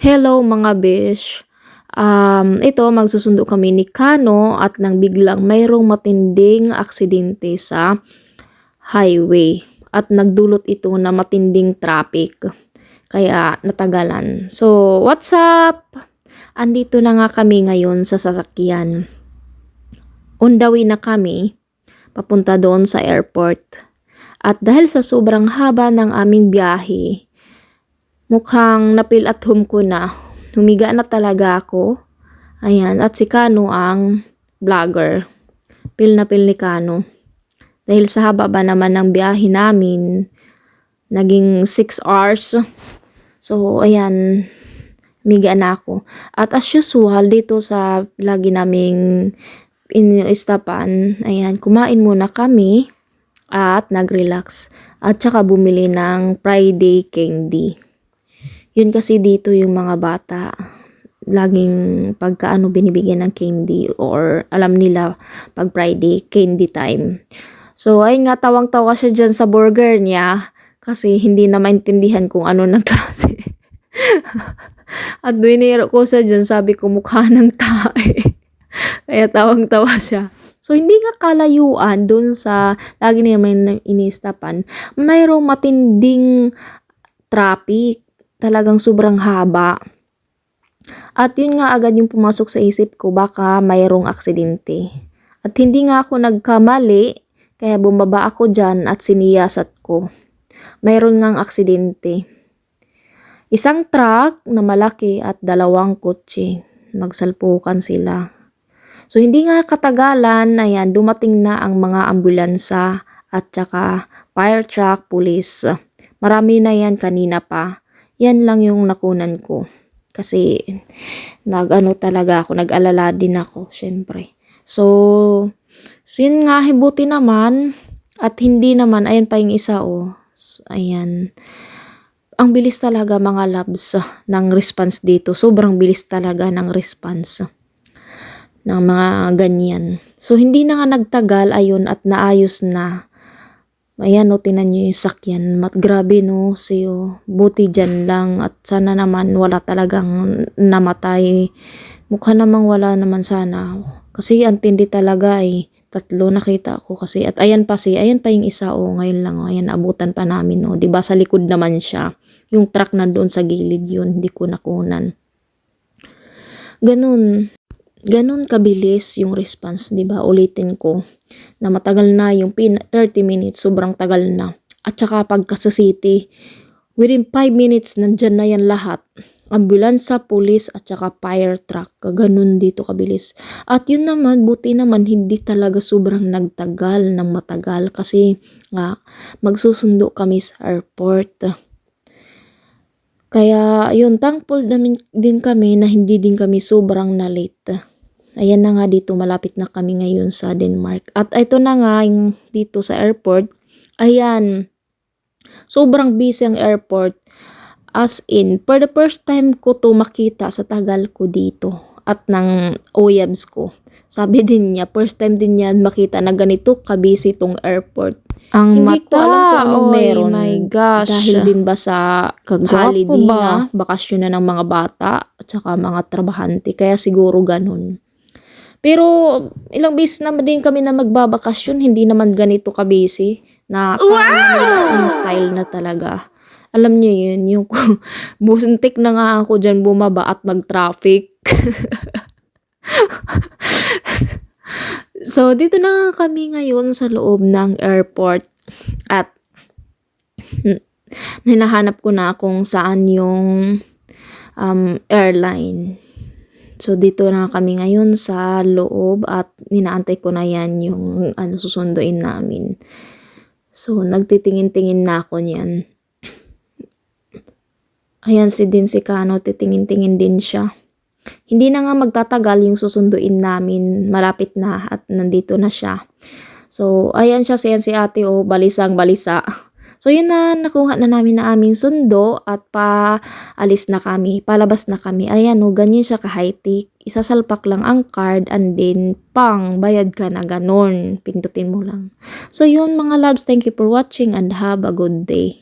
Hello mga besh. Um, ito, magsusundo kami ni Kano at nang biglang mayroong matinding aksidente sa highway at nagdulot ito na matinding traffic. Kaya natagalan. So, what's up? Andito na nga kami ngayon sa sasakyan. On the way na kami, papunta doon sa airport. At dahil sa sobrang haba ng aming biyahe, mukhang napil at home ko na. Humiga na talaga ako. Ayan, at si Kano ang vlogger. Pil na pil ni Kano. Dahil sa haba ba naman ng biyahe namin, naging 6 hours. So, ayan, humiga na ako. At as usual, dito sa lagi naming iniistapan, ayan, kumain muna kami at nag-relax. At saka bumili ng Friday candy. Yun kasi dito yung mga bata, laging pagkaano binibigyan ng candy or alam nila pag Friday, candy time. So, ay nga tawang-tawa siya dyan sa burger niya kasi hindi na maintindihan kung ano ng klase. At biniro ko sa dyan, sabi ko mukha ng tae. Kaya tawang-tawa siya. So, hindi nga kalayuan dun sa lagi naman inistapan. Mayroong matinding traffic talagang sobrang haba. At yun nga agad yung pumasok sa isip ko, baka mayroong aksidente. At hindi nga ako nagkamali, kaya bumaba ako dyan at siniyasat ko. Mayroon ngang aksidente. Isang truck na malaki at dalawang kotse. Nagsalpukan sila. So hindi nga katagalan, ayan, dumating na ang mga ambulansa at saka fire truck, police. Marami na yan kanina pa. Yan lang yung nakunan ko. Kasi nag-ano talaga ako, nag-alala din ako, syempre. So, so yun nga, hibuti naman. At hindi naman, ayan pa yung isa, oh. So, ayan. Ang bilis talaga mga labs ng response dito. Sobrang bilis talaga ng response ng mga ganyan. So, hindi na nga nagtagal, ayun, at naayos na. Ayan, no, tinan nyo yung sakyan. Mat, grabe, no, siyo. Buti dyan lang. At sana naman wala talagang namatay. Mukha namang wala naman sana. Kasi ang tindi talaga eh. Tatlo nakita ko kasi. At ayan pa si, ayan pa yung isa, oh, ngayon lang, oh, ayan, abutan pa namin, oh. 'Di ba sa likod naman siya. Yung truck na doon sa gilid yun, hindi ko nakunan. Ganun. Ganun kabilis yung response, 'di ba? Ulitin ko na matagal na yung pin 30 minutes, sobrang tagal na. At saka pagka sa city, within 5 minutes nandyan na yan lahat. Ambulansya, police at saka fire truck. Ganun dito kabilis. At yun naman, buti naman hindi talaga sobrang nagtagal ng matagal kasi nga magsusundo kami sa airport. Kaya yun, thankful namin din kami na hindi din kami sobrang na late. Ayan na nga dito, malapit na kami ngayon sa Denmark. At ito na nga yung dito sa airport. Ayan, sobrang busy ang airport. As in, for the first time ko to makita sa tagal ko dito at ng OYABs ko. Sabi din niya, first time din niya makita na ganito kabisi tong airport. Ang Hindi mata, ko alam kung anong oy, meron. my gosh. Dahil din ba sa holiday ba? na, bakasyon na ng mga bata at saka mga trabahante. Kaya siguro ganun. Pero ilang beses naman din kami na magbabakasyon, hindi naman ganito ka-busy. Na wow! style na talaga. Alam niyo yun, yung busuntik na nga ako dyan bumaba at mag-traffic. so, dito na kami ngayon sa loob ng airport at hinahanap ko na kung saan yung um, airline. So, dito na kami ngayon sa loob at ninaantay ko na yan yung ano, susunduin namin. So, nagtitingin-tingin na ako niyan. Ayan si din si Kano, titingin-tingin din siya. Hindi na nga magtatagal yung susunduin namin. Malapit na at nandito na siya. So, ayan siya, siyan si ate, oh, balisang balisa. So, yun na, nakuha na namin na aming sundo at paalis na kami, palabas na kami. Ayan, no, ganyan siya ka-high-tech. Isasalpak lang ang card and then, pang, bayad ka na, ganun. Pindutin mo lang. So, yun mga loves, thank you for watching and have a good day.